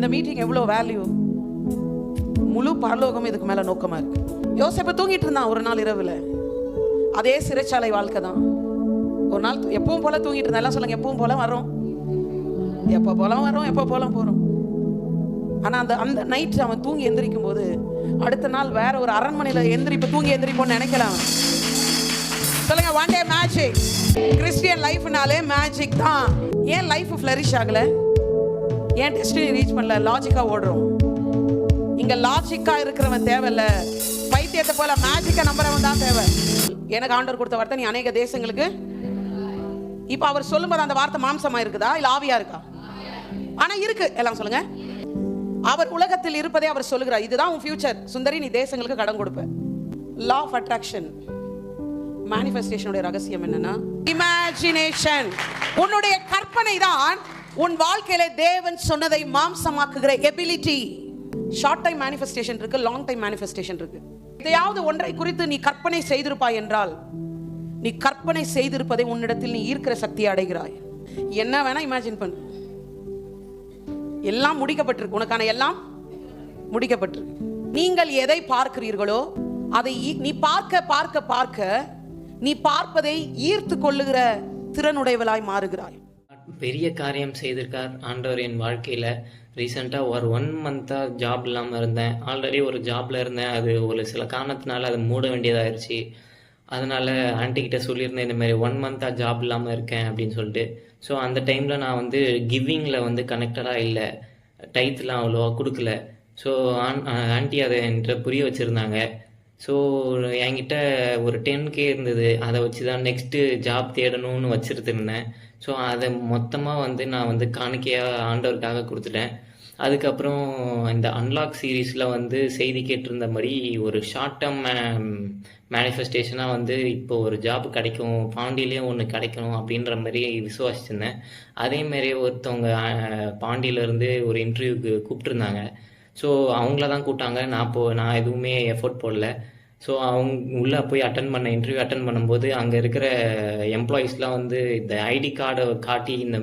இந்த மீட்டிங் எவ்வளோ வேல்யூ முழு பரலோகம் இதுக்கு மேலே நோக்கமாக இருக்கு. யோசிப்ப தூங்கிட்டு இருந்தான் ஒரு நாள் இரவில். அதே சிறைச்சாலை வாழ்க்கை தான். ஒரு நாள் எப்பவும் போல தூங்கிட்டு இருந்தா எல்லாம் சொல்லுங்க எப்பவும் போல வரோம்? எப்போ போல வரோம் எப்போ போலாம் போகிறோம் ஆனால் அந்த அந்த நைட் அவன் தூங்கி எந்திரிக்கும் போது அடுத்த நாள் வேற ஒரு அரண்மனையில் எந்திரிப்பு தூங்கி எந்திரிப்போம்னு நினைக்கலாம் சொல்லுங்க ஒன் டே மேஜிக் கிறிஸ்டியன் லைஃப்னாலே மேஜிக் தான். ஏன் லைஃப் ஃப்ளரிஷ் ஆகலை? ஏன் டெஸ்டினி ரீச் பண்ணல? லாஜிக்காக ஓடுறோம். இங்கே லாஜிக்காக இருக்கிறவன் தேவையில்ல. பைத்தியத்தை போல மேஜிக்காக நம்புறவன் தான் தேவை. எனக்கு ஆண்டவர் கொடுத்த வார்த்தை நீ அநேக தேசங்களுக்கு இப்போ அவர் சொல்லும்போது அந்த வார்த்தை மாம்சமாக இருக்குதா? இல்லை ஆவியாக இருக்கா? ஆனால் இருக்கு. எல்லாம் சொல்லுங்க. அவர் உலகத்தில் இருப்பதே அவர் சொல்லுகிறார். இதுதான் உன் ஃபியூச்சர் சுந்தரி நீ தேசங்களுக்கு கடன் கொடுப்ப. லா ஆஃப் அட்ராக்ஷன் மேனிஃபெஸ்டேஷனுடைய ரகசியம் என்னன்னா இமேஜினேஷன் உன்னுடைய கற்பனை தான் உன் வாழ்க்கையில தேவன் சொன்னதை மாம்சமாக்குகிற எபிலிட்டி ஷார்ட் டைம் மேனிஃபெஸ்டேஷன் இருக்கு லாங் டைம் மேனிஃபெஸ்டேஷன் இருக்கு. இதையாவது ஒன்றை குறித்து நீ கற்பனை செய்திருப்பாய் என்றால் நீ கற்பனை செய்திருப்பதை உன்னிடத்தில் நீ ஈர்க்கிற சக்தி அடைகிறாய். என்ன வேணா இமேஜின் பண்ணு. எல்லாம் முடிக்கப்பட்டிருக்கு. உனக்கான எல்லாம் முடிக்கப்பட்டிருக்கு. நீங்கள் எதை பார்க்கிறீர்களோ அதை ஈ- நீ பார்க்க பார்க்க பார்க்க நீ பார்ப்பதை ஈர்த்து கொள்ளுகிற திறனுடையவளாய் மாறுகிறாய். பெரிய காரியம் செய்திருக்கார் ஆண்டவர் என் வாழ்க்கையில். ரீசெண்டாக ஒரு ஒன் மந்த்தாக ஜாப் இல்லாமல் இருந்தேன். ஆல்ரெடி ஒரு ஜாப்ல இருந்தேன். அது ஒரு சில காரணத்தினால அது மூட வேண்டியதாகிருச்சு அதனால ஆண்டிக்கிட்ட சொல்லியிருந்தேன் இந்த மாதிரி ஒன் மந்த்தாக ஜாப் இல்லாமல் இருக்கேன் அப்படின்னு சொல்லிட்டு. ஸோ அந்த டைமில் நான் வந்து கிவிங்கில் வந்து கனெக்டடாக இல்லை. டைத்லாம் அவ்வளோவா கொடுக்கல. ஸோ ஆன் ஆண்டி அதை என்கிட்ட புரிய வச்சுருந்தாங்க. ஸோ என்கிட்ட ஒரு டென் கே இருந்தது. அதை வச்சு தான் நெக்ஸ்ட்டு ஜாப் தேடணும்னு வச்சுருந்துருந்தேன் ஸோ அதை மொத்தமாக வந்து நான் வந்து காணிக்கையாக ஆண்டவருக்காக கொடுத்துட்டேன். அதுக்கப்புறம் இந்த அன்லாக் சீரீஸில் வந்து செய்தி கேட்டிருந்த மாதிரி ஒரு ஷார்ட் டேர்ம் மேனிஃபெஸ்டேஷனாக வந்து இப்போ ஒரு ஜாப் கிடைக்கும் பாண்டியிலேயே ஒன்று கிடைக்கணும் அப்படின்ற மாதிரி விசுவாசிச்சிருந்தேன். அதேமாரி ஒருத்தவங்க பாண்டியிலேருந்து ஒரு இன்டர்வியூக்கு கூப்பிட்டுருந்தாங்க. ஸோ அவங்கள தான் கூப்பிட்டாங்க. நான் போ நான் எதுவுமே எஃபோர்ட் போடல. ஸோ அவங்க உள்ளே போய் அட்டன் பண்ண இன்டர்வியூ அட்டன் பண்ணும்போது அங்கே இருக்கிற எம்ப்ளாயீஸ்லாம் வந்து இந்த ஐடி கார்டை காட்டி இந்த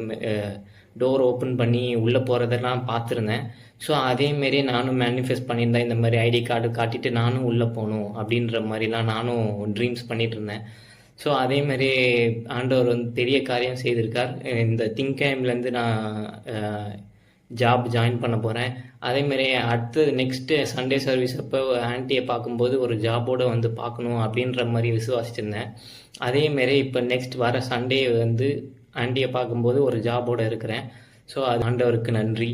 டோர் ஓப்பன் பண்ணி உள்ளே போகிறதெல்லாம் பார்த்துருந்தேன். ஸோ அதேமாரி நானும் மேனிஃபெஸ்ட் பண்ணியிருந்தேன். இந்த மாதிரி ஐடி கார்டு காட்டிட்டு நானும் உள்ளே போகணும் அப்படின்ற மாதிரிலாம் நானும் ட்ரீம்ஸ் பண்ணிட்டு இருந்தேன் ஸோ அதேமாரி ஆண்டவர் வந்து பெரிய காரியம் செய்திருக்கார். இந்த திங்கேம்லேருந்து நான் ஜாப் ஜாயின் பண்ண போகிறேன் அதேமாரி அடுத்தது நெக்ஸ்ட்டு சண்டே சர்வீஸ் அப்போ ஆன்ட்டியை பார்க்கும்போது ஒரு ஜாபோடு வந்து பார்க்கணும் அப்படின்ற மாதிரி விசுவாசிச்சிருந்தேன். அதேமாரி இப்போ நெக்ஸ்ட் வர சண்டே வந்து ஆன்ட்டியை பார்க்கும்போது ஒரு ஜாபோடு இருக்கிறேன். ஸோ அது ஆண்டவருக்கு நன்றி.